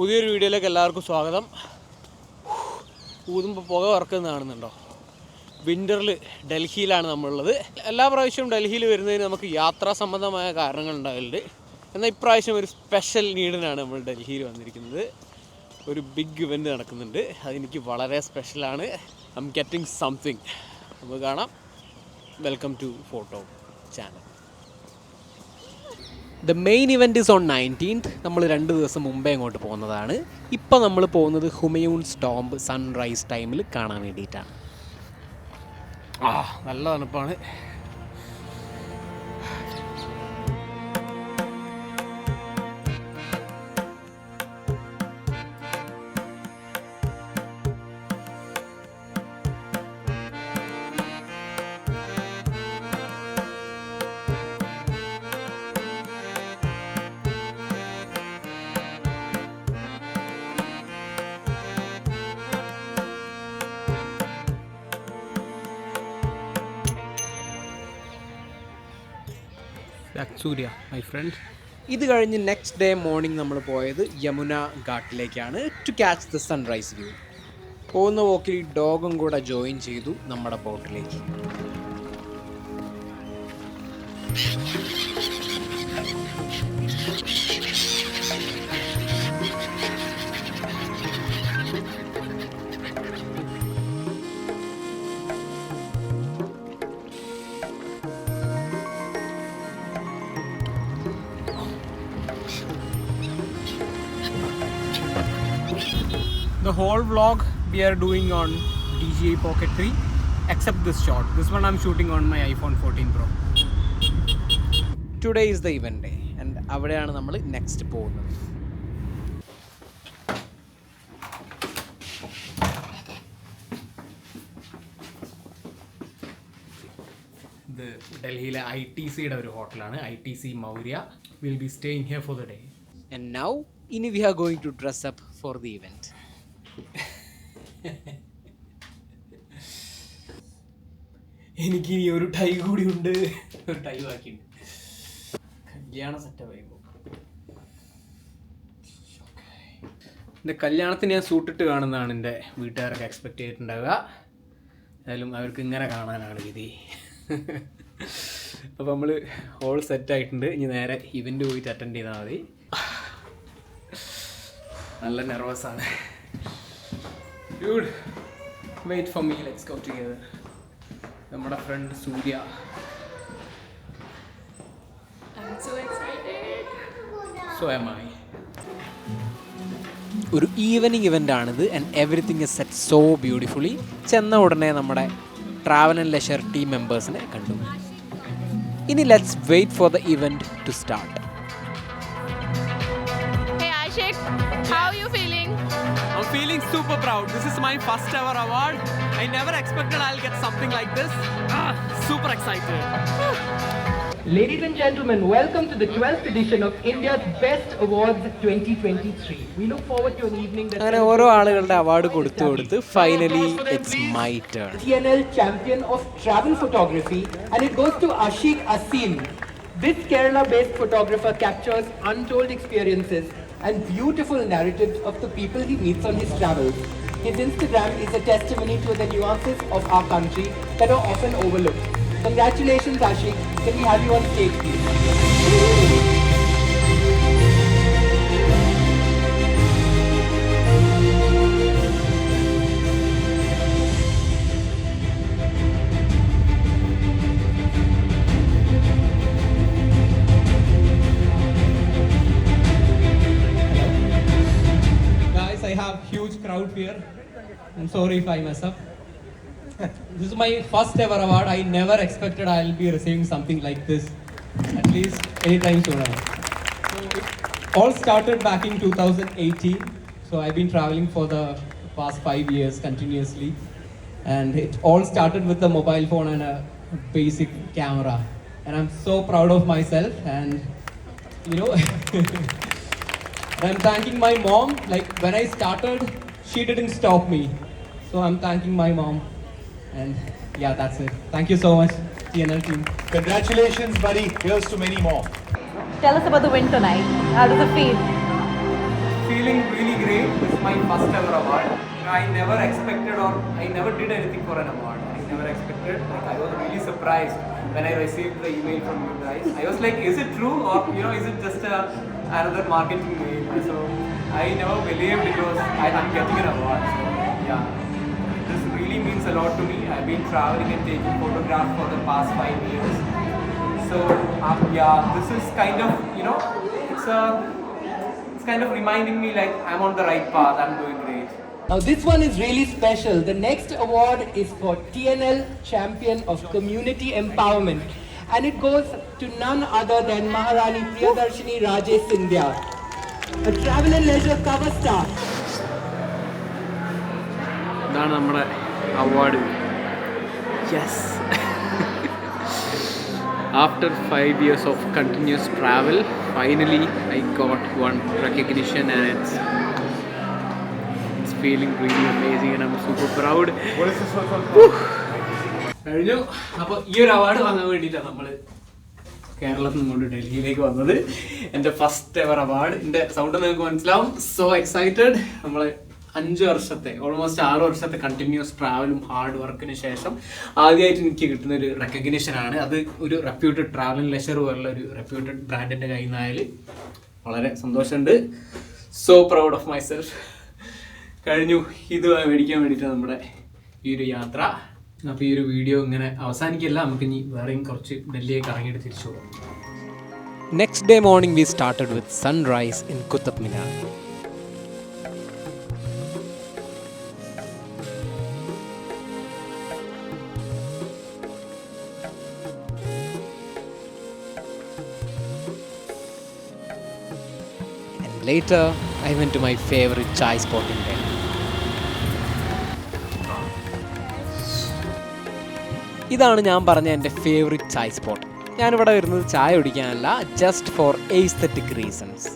പുതിയൊരു വീഡിയോയിലേക്ക് എല്ലാവർക്കും സ്വാഗതം. ഊതുമ്പോൾ പുക വറക്കുന്ന കാണുന്നുണ്ടോ? വിന്ററിൽ ഡൽഹിയിലാണ് നമ്മളുള്ളത്. എല്ലാ പ്രാവശ്യവും ഡൽഹിയിൽ വരുന്നതിന് നമുക്ക് യാത്രാ സംബന്ധമായ കാരണങ്ങൾ ഉണ്ടാകലുണ്ട്. എന്നാൽ ഇപ്രാവശ്യം ഒരു സ്പെഷ്യൽ നീഡിനാണ് നമ്മൾ ഡൽഹിയിൽ വന്നിരിക്കുന്നത്. ഒരു ബിഗ് ഇവന്റ് നടക്കുന്നുണ്ട്. അതെനിക്ക് വളരെ സ്പെഷ്യലാണ് ഐ എം ഗെറ്റിംഗ് സംതിങ് നമുക്ക് കാണാം. Welcome to photo channel the main event is on nineteenth നമ്മൾ രണ്ട് ദിവസം മുമ്പേ അങ്ങോട്ട് പോകുന്നതാണ്. ഇപ്പം നമ്മൾ പോകുന്നത് ഹുമയൂൺ സ്റ്റോംബ് സൺറൈസ് ടൈമിൽ കാണാൻ വേണ്ടിയിട്ടാണ്. ആ നല്ല തണുപ്പാണ്. സൂര്യ മൈ ഫ്രണ്ട് ഇത് കഴിഞ്ഞ് നെക്സ്റ്റ് ഡേ മോർണിംഗ് നമ്മൾ പോയത് Yamuna ഘാട്ടിലേക്കാണ് to catch the sunrise view പോകുന്ന വോക്കിൽ ഡോഗും കൂടെ ജോയിൻ ചെയ്തു നമ്മുടെ ബോട്ടിലേക്ക് whole vlog we are doing on DJI Pocket 3 except this shot. This one I'm shooting on my iPhone 14 Pro. Today is the event day and അവിടെയാണ് നമ്മൾ next പോകുന്നത് ഇത് ഡൽഹിയിലെ ഐ ടി സിയുടെ ഒരു ഹോട്ടലാണ് I T C Maurya will be staying here for the day and now ഇനി we are going to dress up for the event എനിക്കിനി ഒരു ടൈ കൂടി ഉണ്ട് ഒരു ടൈ ബാക്കിയുണ്ട്. കല്യാണ സെറ്റപ്പ് ആയി എന്റെ കല്യാണത്തിന് ഞാൻ സൂട്ടിട്ട് കാണുന്നതാണ് എന്റെ വീട്ടുകാരൊക്കെ എക്സ്പെക്റ്റ് ചെയ്തിട്ടുണ്ടാവുക. ഏതായാലും അവർക്ക് ഇങ്ങനെ കാണാനാണ് വിധി അപ്പോൾ നമ്മൾ ഹോൾ സെറ്റ് ആയിട്ടുണ്ട്. ഇനി നേരെ ഇവന്റ് പോയിട്ട് അറ്റൻഡ് ചെയ്താൽ മതി. നല്ല നെർവസ് ആണ്. Dude wait for me let's go together നമ്മുടെ ഫ്രണ്ട് സൂര്യ. സ്വയമായി. ഒരു ഈവനിങ് ഇവന്റ് ആണിത് and everything is set so beautifully ചെന്ന ഉടനെ നമ്മുടെ ട്രാവൽ ആൻഡ് ലെഷർ ടീം മെമ്പേഴ്സിനെ കണ്ടു. ഇനി let's wait for the event to start Hey Ashik, how are you feeling? I'm feeling super proud. This is my first ever award. I never expected I'll get something like this. Ah, super excited. Ladies and gentlemen, welcome to the 12th edition of India's Best Awards 2023. We look forward to an evening that അങ്ങനെ ഓരോ ആളുകളുടെ award കൊടുത്തു കൊടുത്ത് finally it's my turn TNL Champion of Travel Photography and it goes to Ashik Asim. This Kerala-based photographer captures untold experiences and beautiful narratives of the people he meets on his travels. His Instagram is a testimony to the nuances of our country that are often overlooked. Congratulations, Ashik. Can we have you on stage, please? I'm sorry if I mess up. this is my first ever award. I never expected I'll be receiving something like this, at least anytime sooner. So it all started back in 2018. So I've been traveling for the past five years continuously, and it all started with the mobile phone and a basic camera. And I'm so proud of myself, and you know. I'm thanking my mom. Like when I started, she didn't stop me. So I'm thanking my mom. And yeah, that's it. Thank you so much, TNL team. Congratulations, buddy. Here's to many more. Tell us about the win tonight. How does it feel? Feeling really great. It's my first ever award. I never expected or I never did anything for an award. I never expected. Like I was really surprised when I received the email from you guys. I was like, is it true or you know, is it just a, another marketing mail? So I never believed it was I, I'm getting an award. So yeah, this really means a lot to me. I've been traveling and taking photographs for the past five years. So um, yeah, this is kind of you know, it's a it's kind of reminding me like I'm on the right path. I'm doing great. Now this one is really special. The next award is for TNL Champion of Community Empowerment and it goes to none other than Maharani Priyadarshini Rajesh Sindhya, a travel and leisure cover star. ഇതാണ് നമ്മുടെ award yes after five years of continuous travel finally I got one recognition and it's it's feeling really amazing and I'm super proud What is this one called? കഴിഞ്ഞു. അപ്പോൾ ഈ ഒരു award വാങ്ങാൻ വേണ്ടിയിട്ടാണ് നമ്മൾ കേരളത്തിൽ നിന്ന് കൊണ്ട് ഡൽഹിയിലേക്ക് വന്നത്. എന്റെ ഫസ്റ്റ് എവർ അവാർഡ് എന്റെ സൗണ്ട് നിങ്ങൾക്ക് മനസ്സിലാവും. സോ എക്സൈറ്റഡ് നമ്മൾ അഞ്ച് വർഷത്തെ ഓൾമോസ്റ്റ് ആറ് വർഷത്തെ കണ്ടിന്യൂസ് ട്രാവലും ഹാർഡ് വർക്കിന് ശേഷം ആദ്യമായിട്ട് എനിക്ക് കിട്ടുന്ന ഒരു റെക്കഗ്നിഷൻ ആണ്. അത് ഒരു റെപ്യൂട്ടഡ് ട്രാവൽ ലെഷർ പോലുള്ള ഒരു റെപ്യൂട്ടഡ് ബ്രാൻഡിന്റെ കയ്യിൽ നിന്നായാൽ വളരെ സന്തോഷമുണ്ട്. So proud of myself കഴിഞ്ഞു. ഇത് മേടിക്കാൻ വേണ്ടിയിട്ട് നമ്മുടെ ഈ ഒരു യാത്ര. അപ്പോൾ ഈ ഒരു വീഡിയോ ഇങ്ങനെ അവസാനിക്കല്ല നമുക്ക് ഇനി വേറെയും കുറച്ച് ഡൽഹിയെ കറങ്ങിയിട്ട് തിരിച്ചു next day morning we started with sunrise in Qutub Minar Later, I went to my favorite chai spot in Delhi. ഇതാണ് ഞാൻ പറഞ്ഞ എന്റെ ഫേവറിറ്റ് ചായ സ്പോട്ട് ഞാനിവിടെ വരുന്നത് ചായ കുടിക്കാനല്ല just for aesthetic reasons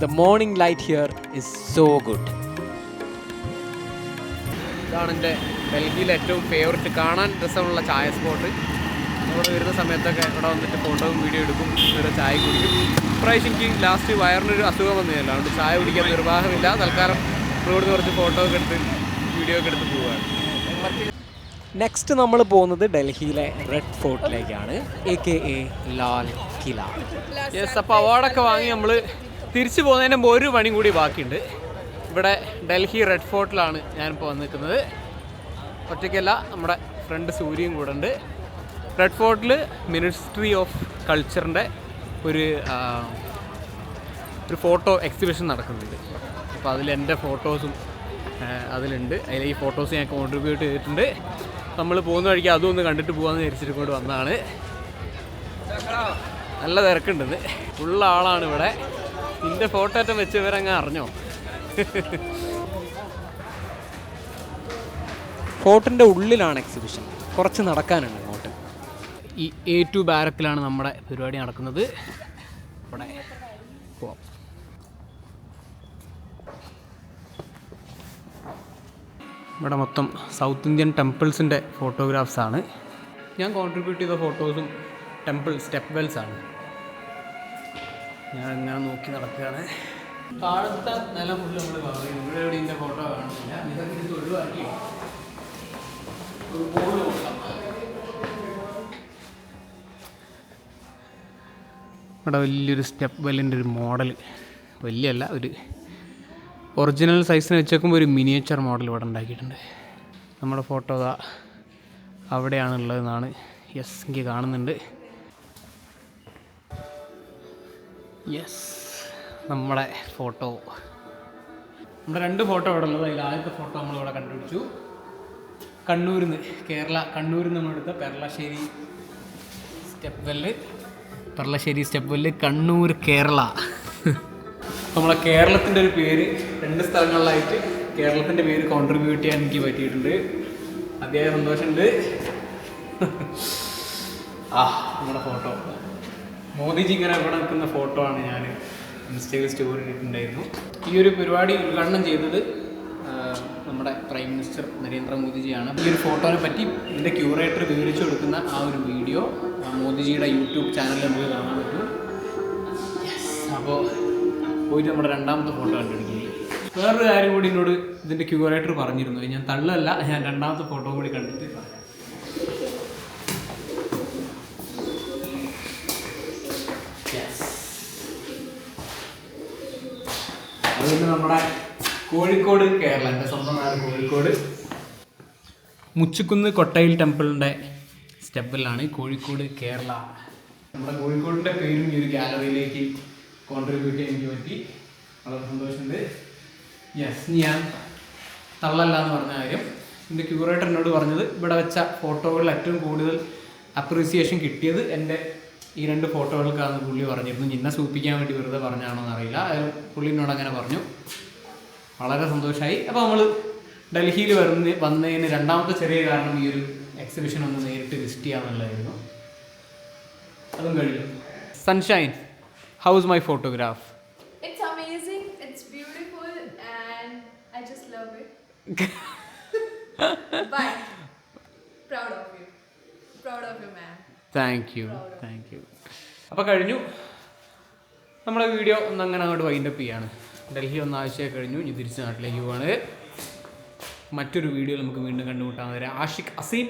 the morning light here is so good ഇതാണ് എന്റെ ഡൽഹിയിലെ ഏറ്റവും ഫേവററ്റ് കാണാൻ രസമുള്ള ചായ സ്പോട്ട് ഇവിടെ വരുന്ന സമയത്തൊക്കെ ഇവിടെ വന്നിട്ട് ഫോട്ടോയും വീഡിയോ എടുക്കും ഇവിടെ ചായ കുടിക്കും. ഇപ്രാവശ്യം എനിക്ക് ലാസ്റ്റ് വയറിനൊരു അസുഖം വന്നതല്ല അതുകൊണ്ട് ചായ കുടിക്കാൻ നിർവാഹമില്ല. തൽക്കാലം ഇവിടെ കുറച്ച് ഫോട്ടോ ഒക്കെ എടുത്ത് വീഡിയോ ഒക്കെ എടുത്ത് പോവുകയാണ് നെക്സ്റ്റ് നമ്മൾ പോകുന്നത് ഡൽഹിയിലെ red ഫോർട്ടിലേക്കാണ് A K A Lal Qila. Yes അപ്പോൾ അവാർഡൊക്കെ വാങ്ങി നമ്മൾ തിരിച്ചു പോകുന്നതിന് മുമ്പ് ഒരു പണി കൂടി ബാക്കിയുണ്ട്. ഇവിടെ ഡൽഹി റെഡ് ഫോർട്ടിലാണ് ഞാനിപ്പോൾ വന്ന് നിൽക്കുന്നത് ഒറ്റയ്ക്കല്ല നമ്മുടെ ഫ്രണ്ട് സൂര്യയും കൂടെ ഉണ്ട്. റെഡ് ഫോർട്ടിൽ മിനിസ്ട്രി ഓഫ് കൾച്ചറിന്റെ ഒരു ഒരു ഫോട്ടോ എക്സിബിഷൻ നടക്കുന്നുണ്ട്. അപ്പോൾ അതിൽ എന്റെ ഫോട്ടോസും അതിലുണ്ട്. അതിൽ ഈ ഫോട്ടോസ് ഞാൻ കോൺട്രിബ്യൂട്ട് ചെയ്തിട്ടുണ്ട്. നമ്മൾ പോകുന്ന വഴിക്ക് അതും ഒന്ന് കണ്ടിട്ട് പോകാമെന്ന് വിചാരിച്ചിട്ട് കൊണ്ട് വന്നതാണ്. നല്ല തിരക്കുണ്ടെന്ന്. ഉള്ള ആളാണ് ഇവിടെ. നിന്റെ ഫോട്ടോ ഏറ്റവും വെച്ച് ഇവരങ്ങ് അറിഞ്ഞോ? ഫോർട്ടിന്റെ ഉള്ളിലാണ് എക്സിബിഷൻ കുറച്ച് നടക്കാനുണ്ട് അങ്ങോട്ട്. ഈ എ ടു ബാരക്കിലാണ് നമ്മുടെ പരിപാടി നടക്കുന്നത്. ഇവിടെ. ഇവിടെ മൊത്തം സൗത്ത് ഇന്ത്യൻ ടെമ്പിൾസിന്റെ ഫോട്ടോഗ്രാഫ്സാണ് ഞാൻ കോൺട്രിബ്യൂട്ട് ചെയ്ത ഫോട്ടോസും ടെമ്പിൾ സ്റ്റെപ്പ് വെൽസാണ് ഞാൻ ഇങ്ങനെ നോക്കി നടക്കുകയാണ്. താഴത്തെ നില ഫുള്ള് നമ്മൾ കാണും. ഇവിടെ എവിടെ ഇതിന്റെ ഫോട്ടോ കാണുന്നില്ല. ഒരു ഇവിടെ വലിയൊരു സ്റ്റെപ്പ് വെല്ലിന്റെ ഒരു മോഡൽ വലിയല്ല ഒരു ഒറിജിനൽ സൈസിന് വെച്ചേക്കുമ്പോൾ ഒരു മിനിയേച്ചർ മോഡൽ ഇവിടെ ഉണ്ടാക്കിയിട്ടുണ്ട്. നമ്മുടെ ഫോട്ടോ അതാ അവിടെയാണുള്ളതെന്നാണ് യെസ് എനിക്ക് കാണുന്നുണ്ട്. യെസ് നമ്മുടെ ഫോട്ടോ. നമ്മുടെ രണ്ട് ഫോട്ടോ ഇവിടെ ഉള്ളത്. അതിൽ ആദ്യത്തെ ഫോട്ടോ നമ്മളിവിടെ കണ്ടുപിടിച്ചു. കണ്ണൂരിൽ നിന്ന് കേരള കണ്ണൂരിൽ നിന്ന് നമ്മളെടുത്ത Peralassery step well. Peralassery step well Kannur Kerala. നമ്മളെ കേരളത്തിന്റെ ഒരു പേര് രണ്ട് സ്ഥലങ്ങളിലായിട്ട് കേരളത്തിന്റെ പേര് കോൺട്രിബ്യൂട്ട് ചെയ്യാൻ എനിക്ക് പറ്റിയിട്ടുണ്ട്. അതിയായ സന്തോഷമുണ്ട്. ആ നമ്മുടെ ഫോട്ടോ മോദിജി ഇങ്ങനെ ഇവിടെ നിൽക്കുന്ന ഫോട്ടോ ആണ് ഞാൻ ഇൻസ്റ്റയിൽ സ്റ്റോറി ഇട്ടിട്ടുണ്ടായിരുന്നു. ഈ ഒരു പരിപാടി ഉദ്ഘാടനം ചെയ്തത് നമ്മുടെ പ്രൈം മിനിസ്റ്റർ നരേന്ദ്രമോദിജിയാണ് ഈ ഒരു ഫോട്ടോനെ പറ്റി ഇതിന്റെ ക്യൂറേറ്റർ വിവരിച്ചു കൊടുക്കുന്ന ആ ഒരു വീഡിയോ മോദിജിയുടെ യൂട്യൂബ് ചാനലിൽ നമുക്ക് കാണാൻ പറ്റും. അപ്പോൾ പോയിട്ട് നമ്മുടെ രണ്ടാമത്തെ ഫോട്ടോ കണ്ടുപിടിക്കുന്നത് വേറൊരു കാര്യം കൂടി എന്നോട് ഇതിന്റെ ക്യൂറേറ്റർ പറഞ്ഞിരുന്നു. ഞാൻ തള്ളല്ല ഞാൻ രണ്ടാമത്തെ ഫോട്ടോ കൂടി കണ്ടിട്ട് അതുകൊണ്ട് നമ്മുടെ കോഴിക്കോട് കേരള എന്റെ സ്വന്തം നാട് കോഴിക്കോട്. മുച്ചുക്കുന്ന് കൊട്ടയിൽ ടെമ്പിളിന്റെ സ്റ്റെപ്പിലാണ് കോഴിക്കോട് കേരള. നമ്മുടെ കോഴിക്കോടിന്റെ പേരും ഈ ഒരു ഗാലറിയിലേക്ക് കോൺട്രിബ്യൂട്ട് ചെയ്യാൻ എനിക്ക് പറ്റി. വളരെ സന്തോഷമുണ്ട്. യെസ് ഞാൻ തള്ളല്ല എന്ന് പറഞ്ഞ കാര്യം. എന്റെ ക്യൂറേറ്റർ എന്നോട് പറഞ്ഞത് ഇവിടെ വെച്ച ഫോട്ടോകളിൽ ഏറ്റവും കൂടുതൽ അപ്രീസിയേഷൻ കിട്ടിയത് എന്റെ ഈ രണ്ട് ഫോട്ടോകൾക്കാണെന്ന് പുള്ളി പറഞ്ഞിരുന്നു. നിന്നെ സൂപ്പിക്കാൻ വേണ്ടി വെറുതെ പറഞ്ഞാണോ എന്നറിയില്ല. അത് പുള്ളി എന്നോട് അങ്ങനെ പറഞ്ഞു. വളരെ സന്തോഷമായി അപ്പോൾ നമ്മൾ ഡൽഹിയിൽ വരുന്ന വന്നതിന് രണ്ടാമത്തെ ചെറിയ കാരണം ഈ ഒരു എക്സിബിഷൻ ഒന്ന് നേരിട്ട് വിസിറ്റ് ചെയ്യാമെന്നുള്ളതായിരുന്നു അതും കഴിഞ്ഞു. Sunshine house my photograph It's amazing, it's beautiful, and I just love it. Bye. Proud of you. Proud of you, man. Thank you thank you അപ്പോൾ കഴിഞ്ഞു. നമ്മുടെ വീഡിയോ ഒന്ന് അങ്ങനെ അങ്ങോട്ട് വൈൻഡപ്പ് ചെയ്യാണ്. ഡൽഹി ഒന്ന് ആഴ്ചയൊക്കെ കഴിഞ്ഞു. ഇനി തിരിച്ച് നാട്ടിലേക്ക് പോവാണ്. മറ്റൊരു വീഡിയോ നമുക്ക് വീണ്ടും കണ്ടുമുട്ടാൻ വരെ. ആഷിഖ് അസീൻ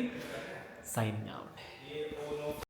സൈനിങ്